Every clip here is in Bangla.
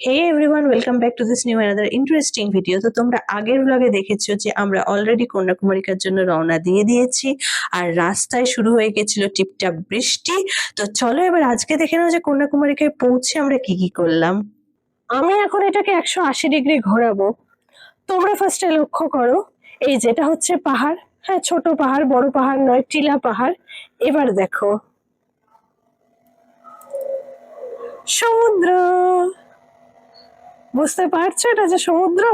Hey everyone welcome back to this new another interesting video তো তোমরা আগের ব্লগে দেখেছ যে আমরা অলরেডি কন্যাকুমারিকার জন্য রওনা দিয়ে দিয়েছি আর রাস্তায় শুরু হয়ে গেছিল টিপটাপ বৃষ্টি। তো চলো এবার আজকে দেখে নাও যে কন্যাকুমারিকায় পৌঁছে আমরা কি কি করলাম। আমি এখন এটাকে একশো আশি ডিগ্রি ঘোরাবো। তোমরা ফার্স্টে লক্ষ্য করো, এই যেটা হচ্ছে পাহাড়। হ্যাঁ ছোট পাহাড়, বড় পাহাড় নয়, টিলা পাহাড়। এবার দেখো। সমুদ্র! বুঝতে পারছ এটা যে সমুদ্র?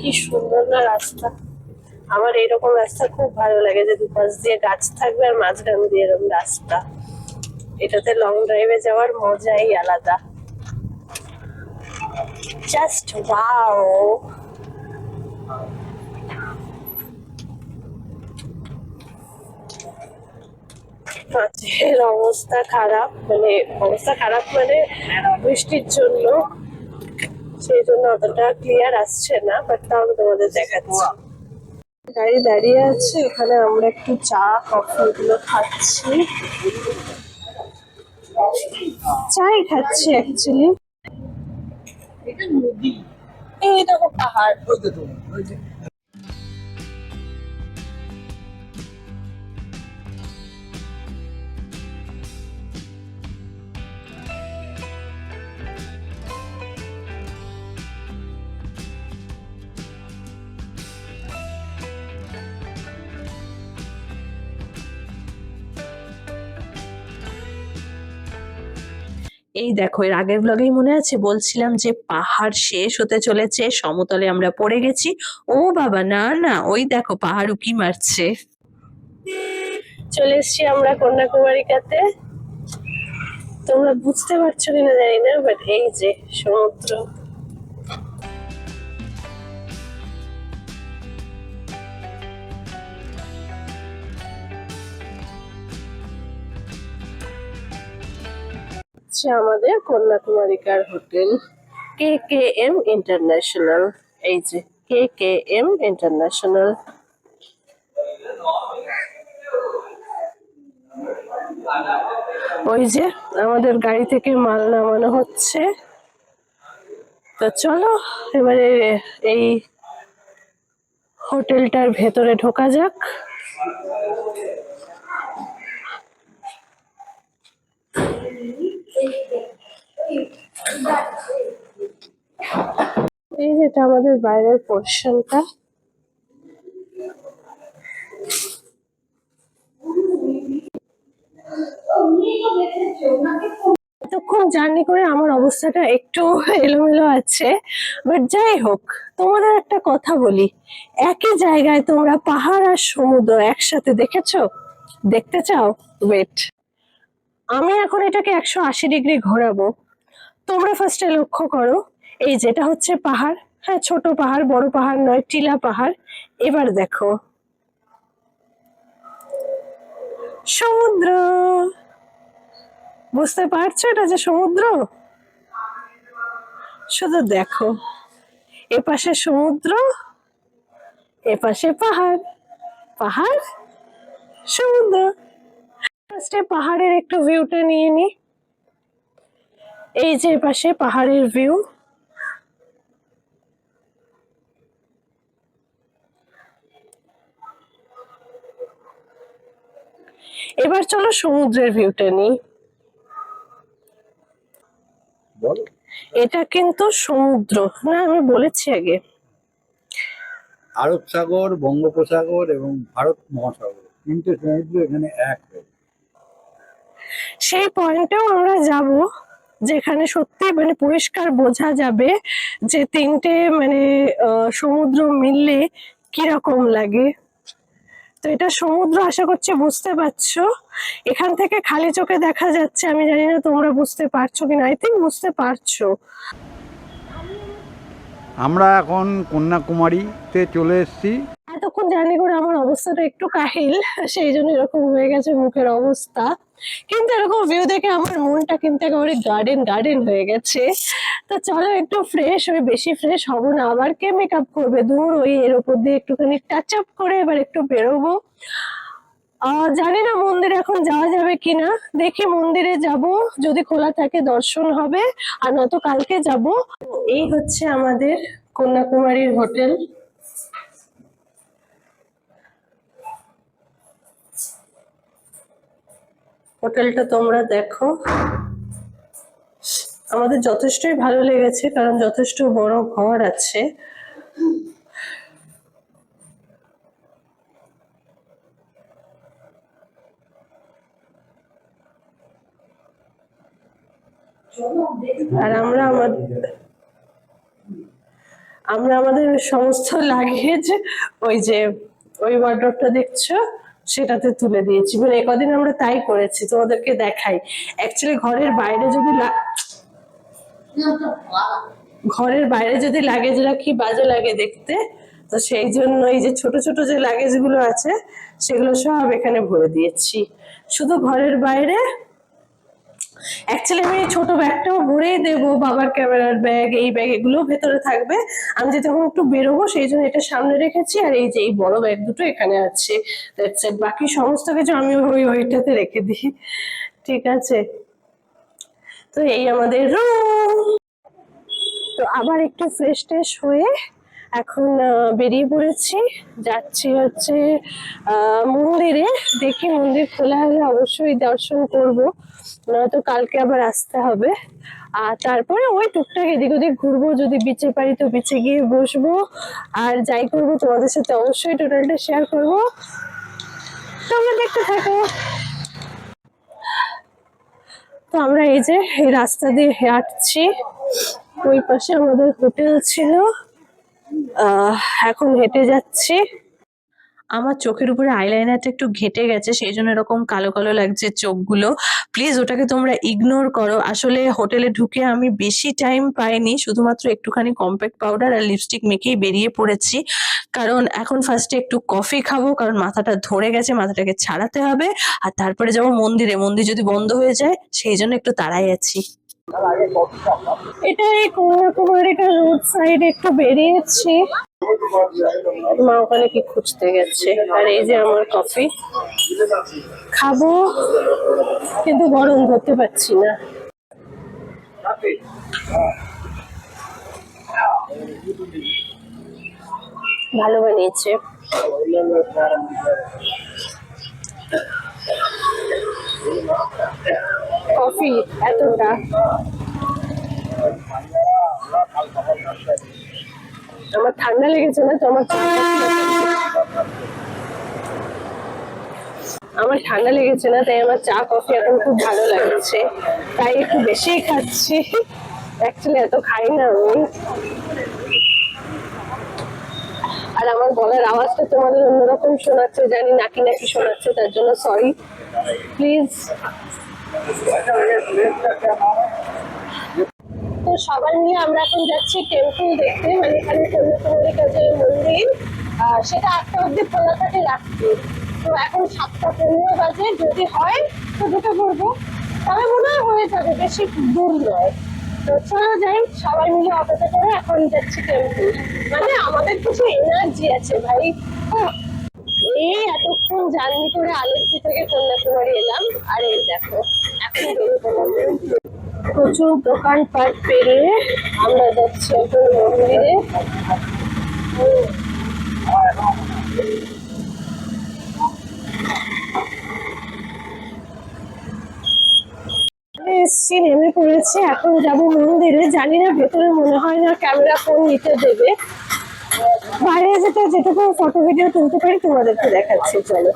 কি সুন্দর না রাস্তা। আমার এরকম রাস্তা খুব ভালো লাগে যে দুপাশ দিয়ে গাছ থাকবে আর মাঝখান দিয়ে এরকম রাস্তা। এটাতে লং ড্রাইভে যাওয়ার মজাই আলাদা। জাস্ট ওয়াও মাছের অবস্থা খারাপ মানে অবস্থা খারাপ মানে বৃষ্টির জন্য সেই জন্য অতটা ক্লিয়ার আসছে না বাট তাও আমি তোমাদের দেখাচ্ছি। গাড়ি দাঁড়িয়ে আছে এখানে আমরা একটু চা কফি এগুলো খাচ্ছি। চাই খাচ্ছি অ্যাকচুয়ালি এটা নদী। এই দেখো পাহাড়। এই দেখো, এর আগের ব্লগেই মনে আছে? বলছিলাম যে পাহাড় শেষ হতে চলেছে, সমতলে আমরা পড়ে গেছি। ও বাবা, না না, ওই দেখো, পাহাড় উকি মারছে। চলে এসছি আমরা কন্যাকুমারিকাতে। তোমরা বুঝতে পারছ কিনা জানি না বাট এই যে সমুদ্র। হচ্ছে আমাদের কন্যাকুমারিকার hotel K K M international. এই যে কে কে এম ইন্টারন্যাশনাল। ওই যে আমাদের গাড়ি থেকে মাল নামানো হচ্ছে। তো চলো, এবারে এই হোটেলটার ভেতরে ঢোকা যাক। এই যেটা আমাদের বাইরের পোর্শনটা। এতক্ষণ জার্নি করে আমার অবস্থাটা একটু এলোমেলো আছে, বাট যাই হোক, তোমাদের একটা কথা বলি। একই জায়গায় তোমরা পাহাড় আর সমুদ্র একসাথে দেখেছ? দেখতে চাও? ওয়েট আমি এখন এটাকে একশো আশি ডিগ্রি ঘোরাবো। তোমরা ফার্স্টে লক্ষ্য করো, এই যেটা হচ্ছে পাহাড় হ্যাঁ ছোট পাহাড়, বড় পাহাড় নয়, টিলা পাহাড়। এবার দেখো। সমুদ্র! বুঝতে পারছ এটা যে সমুদ্র? শুধু দেখো। এপাশে সমুদ্র, এপাশে পাহাড়। পাহাড়, সমুদ্র। ফার্স্টে পাহাড়ের একটু ভিউটা নিয়ে নি। এই যে পাশে পাহাড়ের ভিউ এবার চলো সমুদ্রের ভিউটা নিই। এটা কিন্তু সমুদ্র না আমি বলেছি আগে। আরব সাগর বঙ্গোপসাগর এবং ভারত মহাসাগর তিনটে সমুদ্র এখানে এক হয়ে সেই পয়েন্টেও আমরা যাব যেখানে সত্যি মানে পরিষ্কার বোঝা যাবে যে তিনটে মানে সমুদ্র মিললে কীরকম লাগে। তো এটা সমুদ্র আশা করছি বুঝতে পারছ। এখান থেকে খালি চোখে দেখা যাচ্ছে, আমি জানি না তোমরা বুঝতে পারছ কিনা। আই থিঙ্ক বুঝতে পারছ। আমরা এখন কন্যাকুমারীতে চলে এসেছি। এতক্ষণ জার্নি করে আমার অবস্থাটা একটু কাহিল, সেই জন্য এরকম হয়ে গেছে মুখের অবস্থা। কিন্তু এরকম ভিউ দেখে আমার মনটা কিন্তু একেবারে গার্ডেন গার্ডেন হয়ে গেছে। তো চলো একটু ফ্রেশ হয়ে, বেশি ফ্রেশ হব না, আবার কে মেকআপ করবে? দূর ওই এর উপর দিয়ে একটুখানি টাচ আপ করে এবার একটু বেরোবো। জানি না মন্দিরে এখন যাওয়া যাবে কিনা। দেখি মন্দিরে যাব, যদি খোলা থাকে দর্শন হবে, আর নয়তো কালকে যাব। এই হচ্ছে আমাদের কন্যাকুমারীর হোটেল। হোটেলটা তোমরা দেখো। আমাদের যথেষ্টই ভালো লেগেছে, কারণ যথেষ্ট বড় ঘর আছে। আর আমরা আমাদের আমরা আমাদের সমস্ত লাগেজ ওই যে, ওই ওয়ার্ড্রপটা দেখছ? সেটাতে তুলে দিয়েছি। মানে কদিন আমরা তাই করেছি, তোমাদেরকে দেখাই। অ্যাকচুয়ালি ঘরের বাইরে যদি ঘরের বাইরে যদি লাগেজ রাখি বাজে লাগে দেখতে, তো সেই জন্য এই যে ছোট ছোট যে লাগেজগুলো আছে, সেগুলো সব এখানে ভরে দিয়েছি। শুধু ঘরের বাইরে অ্যাকচুয়ালি আমি ছোট ব্যাগটাও ভরেই দেবো, বাবার ক্যামেরার ব্যাগ, এই ব্যাগ এগুলো ভেতরে থাকবে। আমি যে তখন একটু বেরোবো সেই জন্য এটা সামনে রেখেছি আর এই যে এই বড় ব্যাগ দুটো এখানে আছে। That's it. বাকি সমস্ত কিছু আমি ওই ওইটাতে রেখে দিই। ঠিক আছে? তো এই আমাদের রুম তো আবার একটু ফ্রেশ ট্রেশ হয়ে এখন বেরিয়ে পড়েছি। যাচ্ছি হচ্ছে মন্দিরে। দেখি মন্দির খোলা হলে অবশ্যই দর্শন করব। নয়তো কালকে আবার আসতে হবে। আর তারপরে ওই টুকটাক এদিক ওদিক ঘুরবো। যদি বিচে পারি তো বিচে গিয়ে বসবো। আর যাই করব তোমাদের সাথে অবশ্যই টোটালটা শেয়ার করব। তোমরা দেখতে থাকো। তো আমরা এই যে, এই রাস্তা দিয়ে হাঁটছি। ওই পাশে আমাদের হোটেল ছিল। এখন হেঁটে যাচ্ছি। আমার চোখের উপরে আইলাইনারটা একটু ঘেটে গেছে, সেই জন্য এরকম কালো কালো লাগছে চোখগুলো। প্লিজ ওটাকে তোমরা ইগনোর করো। আসলে হোটেলে ঢুকে আমি বেশি টাইম পাইনি, শুধুমাত্র একটুখানি কম্প্যাক্ট পাউডার আর লিপস্টিক মেখেই বেরিয়ে পড়েছি। কারণ এখন ফার্স্টে একটু কফি খাব, কারণ মাথাটা ধরে গেছে, মাথাটাকে ছাড়াতে হবে। আর তারপরে যাব মন্দিরে, মন্দির যদি বন্ধ হয়ে যায়, সেই জন্য একটু তাড়াই আছি। এটা এই কন্যাকুমারীটা রোড সাইড একটু বেরিয়েছি। মা ওখানে কি খুঁজতে গেছে? আর এই যে আমার কফি। খাব, কিন্তু গরম ধরতে পারছি না। ভালো বানিয়েছে। কফি, এতটা। আমার ঠান্ডা লেগেছে না, তো আমার আমার ঠান্ডা লেগেছে না, তাই আমার চা, কফি এখন খুব ভালো লাগছে। তাই একটু বেশিই খাচ্ছি। অ্যাকচুয়ালি এত খাই না আমি। আর আমার গলার আওয়াজটা তোমাদের অন্যরকম শোনাচ্ছে, জানি নাকি নাকি শোনাচ্ছে, তার জন্য সরি প্লিজ তো সবাই মিলে আমরা এখন যাচ্ছি টেম্পল দেখতে মানে এখানে কন্যাকুমারী কাছে মন্দির সেটা আটটা অব্দি খোলা থাকে রাত্রি। তো এখন সাতটা পনেরো বাজে যদি হয় তো ঢুকে পড়ব তবে মনে হয় হয়ে যাবে বেশি দূর নয়। তো চলো যাই সবাই মিলে অটোতে করে এখন যাচ্ছি টেম্পল মানে আমাদের কিছু এনার্জি আছে ভাই। আহ, এই এতক্ষণ জার্নি করে আলেপ্পি থেকে কন্যাকুমারী এলাম, আর এই দেখো, এখন প্রচুর দোকানপাট পেরিয়ে আমরা যাচ্ছি এখন মন্দিরে। এসছি, নেমে পড়েছি, এখন যাব মন্দিরে। জানি না ভেতরে মনে হয় না ক্যামেরা ফোন নিতে দেবে। বাইরে যেটা যেটুকু ফটো ভিডিও তুলতে পারি, তোমাদেরকে দেখাচ্ছি, চলো।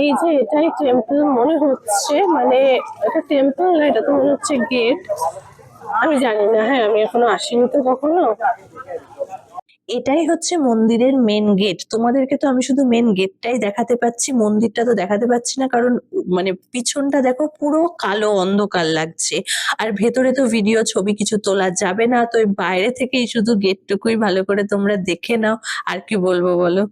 এই যে এটাই টেম্পল মনে হচ্ছে মানে এটা টেম্পল না, এটা তো মনে হচ্ছে গেট আমি জানি না হ্যাঁ আমি এখনও আসিনি তো কখনো। এটাই হচ্ছে মন্দিরের মেন গেট তোমাদেরকে তো আমি শুধু মেন গেটটাই দেখাতে পাচ্ছি, মন্দিরটা তো দেখাতে পাচ্ছি না, কারণ মানে পিছনটা দেখো পুরো কালো অন্ধকার লাগছে। আর ভেতরে তো ভিডিও ছবি কিছু তোলা যাবে না, তো বাইরে থেকেই শুধু গেটটুকুই ভালো করে তোমরা দেখে নাও। আর কি বলব বলো?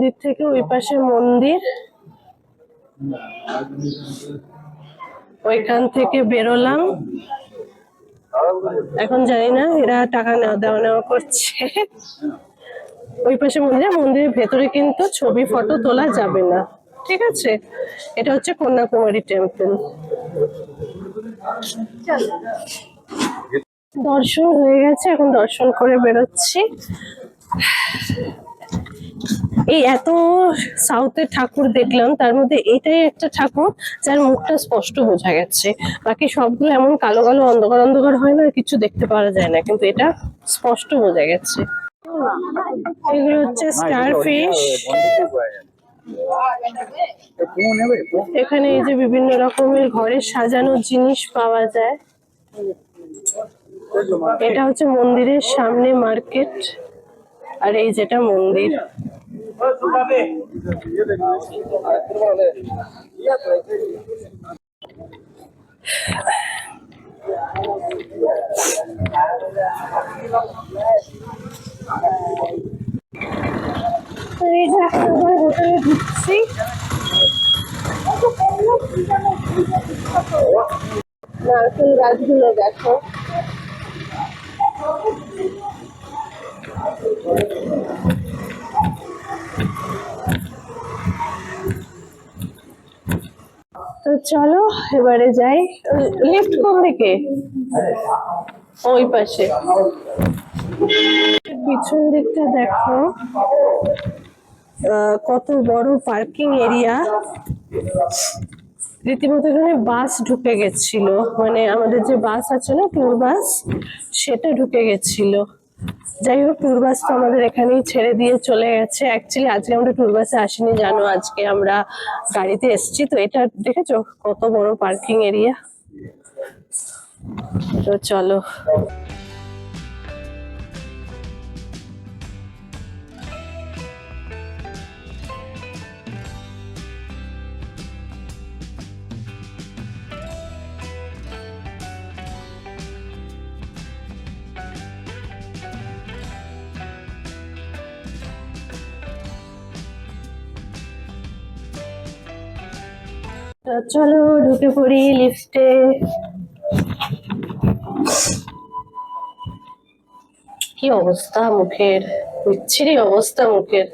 মন্দির থেকে ওই পাশে মন্দির। ওইখান থেকে বেরোলাম। এখন জানি না, এরা টাকা নেওয়া দেওয়া নেওয়া করছে। ওই পাশে মন্দির মন্দিরের ভেতরে কিন্তু ছবি, ফটো তোলা যাবে না। ঠিক আছে? এটা হচ্ছে কন্যাকুমারী টেম্পল দর্শন হয়ে গেছে, এখন দর্শন করে বেরোচ্ছি। এই এত সাউথের ঠাকুর দেখলাম তার মধ্যে এটাই একটা ঠাকুর যার মুখটা স্পষ্ট বোঝা গেছে। বাকি সবগুলো এমন কালো কালো অন্ধকার অন্ধকার হয় না কিছু দেখতে পাওয়া যায় না কিন্তু এটা স্পষ্ট বোঝা গেছে। এগুলো হচ্ছে স্টার ফিশ এখানে এই যে বিভিন্ন রকমের ঘরে সাজানোর জিনিস পাওয়া যায়। এটা হচ্ছে মন্দিরের সামনে মার্কেট। আর এই যেটা মন্দির। হোটেলে ঢুকছি নারকেল গাছগুলো দেখো চলো, এবারে যাই। লিফট কোন দিকে? ওই পাশে। পিছন দিকটা দেখো। কত বড় পার্কিং এরিয়া রীতিমতো এখানে বাস ঢুকে গেছিল। মানে আমাদের যে বাস আছে না ট্যুর বাস সেটা ঢুকে গেছিল। যাই হোক ট্যুর বাস তো আমাদের এখানেই ছেড়ে দিয়ে চলে গেছে। অ্যাকচুয়ালি আজকে আমরা ট্যুর বাসে আসিনি, জানো? আজকে আমরা গাড়িতে এসেছি। তো এটা দেখেছ? কত বড় পার্কিং এরিয়া তো চলো। চলো ঢুকে পড়ি লিফটে কি অবস্থা মুখের? বিচ্ছিরি অবস্থা মুখের।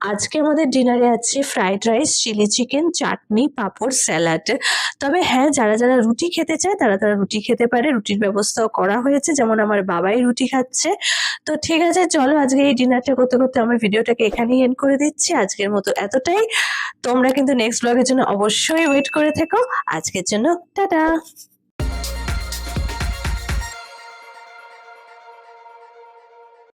আজকে আমাদের ডিনারে আছে fried rice, chilli chicken, chutney, পাঁপড়, স্যালাড। তবে হ্যাঁ যারা যারা রুটি খেতে চায়, তারা তারা রুটি খেতে পারে। রুটির ব্যবস্থাও করা হয়েছে। যেমন আমার বাবাই রুটি খাচ্ছে। তো ঠিক আছে, চলো আজকে এই ডিনারটা করতে করতে আমার ভিডিওটাকে এখানেই এন্ড করে দিচ্ছি। আজকের মতো এতটাই। তোমরা কিন্তু নেক্সট ব্লগের জন্য অবশ্যই ওয়েট করে থেকো। আজকের জন্য টাটা!